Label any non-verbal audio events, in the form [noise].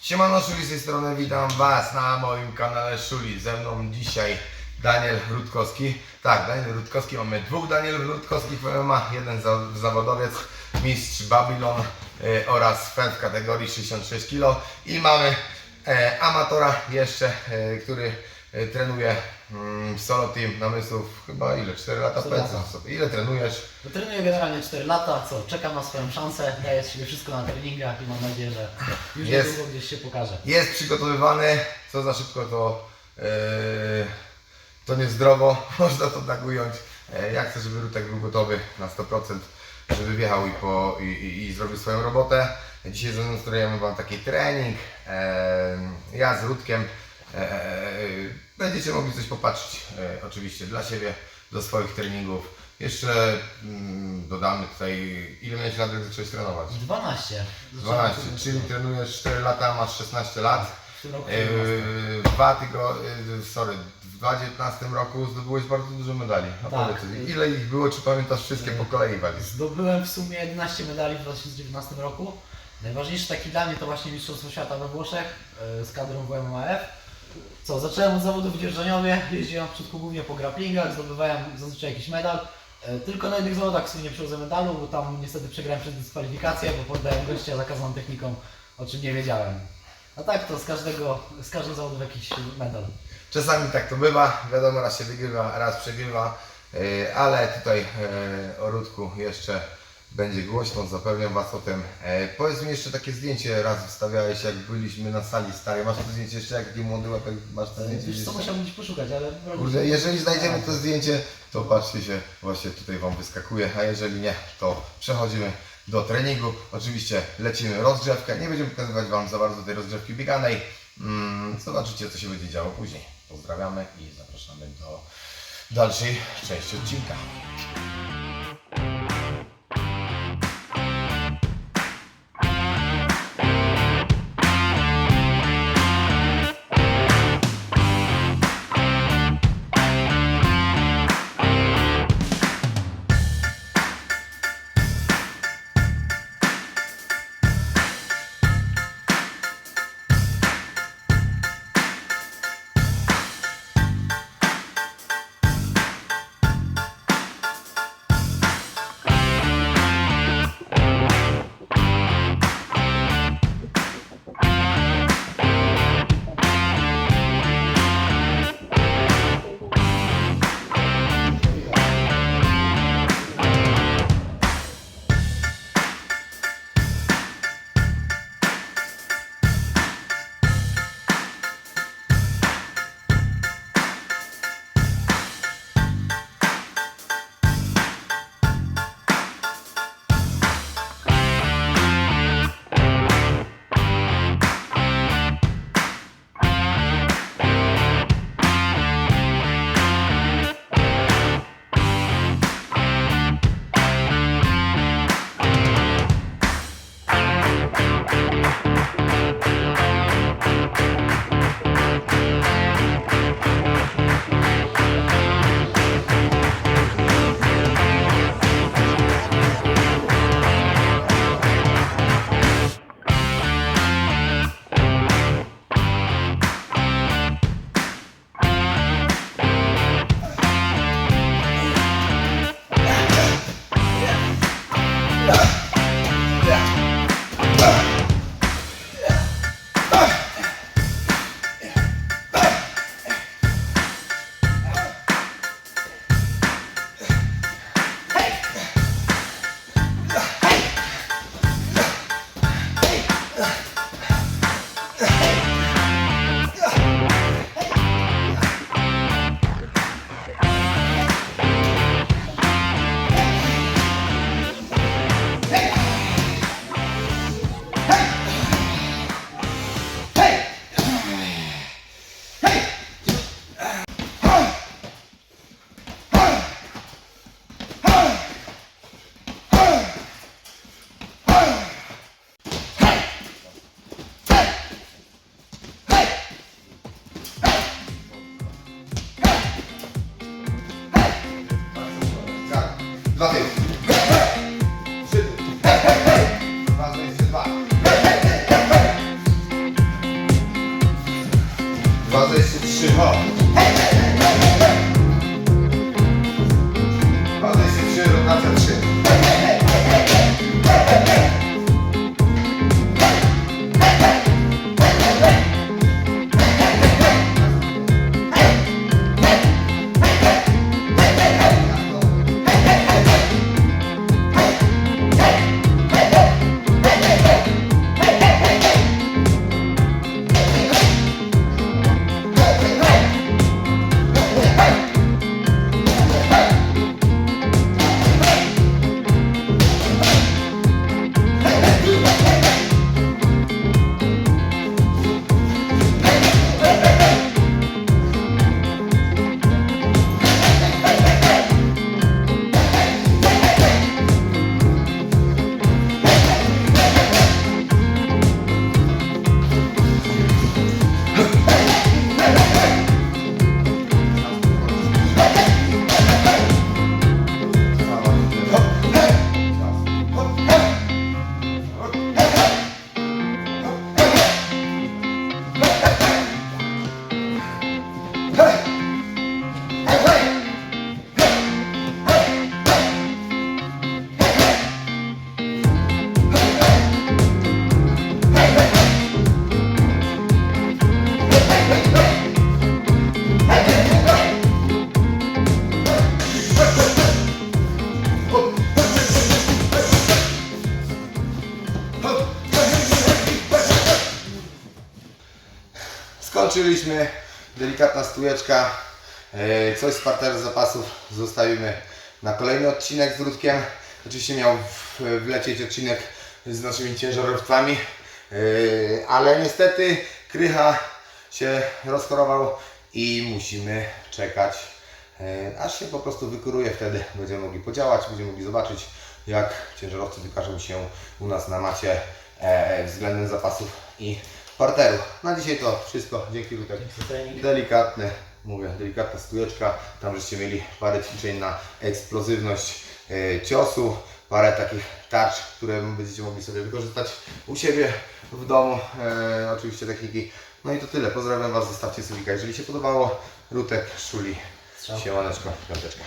Siemano Szuli z tej strony, witam Was na moim kanale Szuli. Ze mną dzisiaj Daniel Rutkowski. Tak, Daniel Rutkowski, mamy dwóch Daniel Rutkowskich w MMA, jeden za, zawodowiec, mistrz Babylon y, oraz fan w kategorii 66 kg i mamy e, amatora jeszcze, e, który e, trenuje solo team namysłów chyba ile? 4 lata Cztery lata. sobie. Ile trenujesz? No, trenuję generalnie 4 lata, co czekam na swoją szansę, daję z siebie wszystko na treningach i mam nadzieję, że już Jest. niedługo gdzieś się pokaże. Jest przygotowywany, co za szybko to, yy, to niezdrowo, [laughs] można to tak ująć. E, Ja chcę, żeby Rutek był gotowy na 100%, żeby wjechał i, po, i, i, i zrobił swoją robotę. Dzisiaj zademonstrujemy Wam taki trening. E, ja z Rutkiem e, będziecie mogli coś popatrzeć, e, oczywiście dla siebie, do swoich treningów. Jeszcze mm, dodamy tutaj, ile miałeś lat, jak zacząłeś trenować? 12. 12, czyli trenujesz 4 lata, masz 16 lat. W tym roku 17. Dwa tygo, yy, sorry, w 2019 roku zdobyłeś bardzo dużo medali. Tak. ile ich było, czy pamiętasz wszystkie po kolei walisz? Zdobyłem w sumie 11 medali w 2019 roku. Najważniejszy taki dla mnie to właśnie Mistrzostwo Świata we Włoszech e, z kadrą WMAF. Co, zacząłem od zawodów w dzierżoniowie, jeździłem na początku głównie po grapplingach, zdobywałem zazwyczaj jakiś medal. E, Tylko na jednych zawodach w sumie nie przywiozłem medalu, bo tam niestety przegrałem przez dyskwalifikację, bo poddałem gościa zakazaną techniką, o czym nie wiedziałem. A tak to z każdego, z każdego zawodu jakiś medal. Czasami tak to bywa, wiadomo, raz się wygrywa, raz przegrywa, yy, ale tutaj yy, o Rudku jeszcze będzie głośno, zapewniam Was o tym. Yy, Powiedz mi jeszcze takie zdjęcie raz wstawiałeś, jak byliśmy na sali starej. Masz to zdjęcie jeszcze, jak taki młody łepek, masz to zdjęcie Wiesz co, musiałbym gdzieś poszukać, ale... Kurde, jeżeli znajdziemy to zdjęcie, to patrzcie się, właśnie tutaj Wam wyskakuje, a jeżeli nie, to przechodzimy do treningu. Oczywiście lecimy rozgrzewkę, nie będziemy pokazywać Wam za bardzo tej rozgrzewki bieganej. Mm, Zobaczycie, co się będzie działo później. Pozdrawiamy i zapraszamy do dalszej części odcinka. Jeszcze trzy. Skończyliśmy. Delikatna stujeczka. E, Coś z parteru zapasów zostawimy na kolejny odcinek z Rudkiem. Oczywiście miał wlecieć odcinek z naszymi ciężarówkami. E, Ale niestety Krycha się rozchorował i musimy czekać e, aż się po prostu wykuruje. Wtedy będziemy mogli podziałać, będziemy mogli zobaczyć jak ciężarowcy wykażą się u nas na macie względem zapasów i parteru. Na dzisiaj to wszystko. Dzięki Rutek. Delikatny, mówię, delikatna stujeczka. Tam żeście mieli parę ćwiczeń na eksplozywność e, ciosu, parę takich tarcz, które będziecie mogli sobie wykorzystać u siebie w domu. E, oczywiście techniki. No i to tyle. Pozdrawiam Was, zostawcie subika. Jeżeli się podobało, Rutek, Szuli, siemaneczko, piąteczka.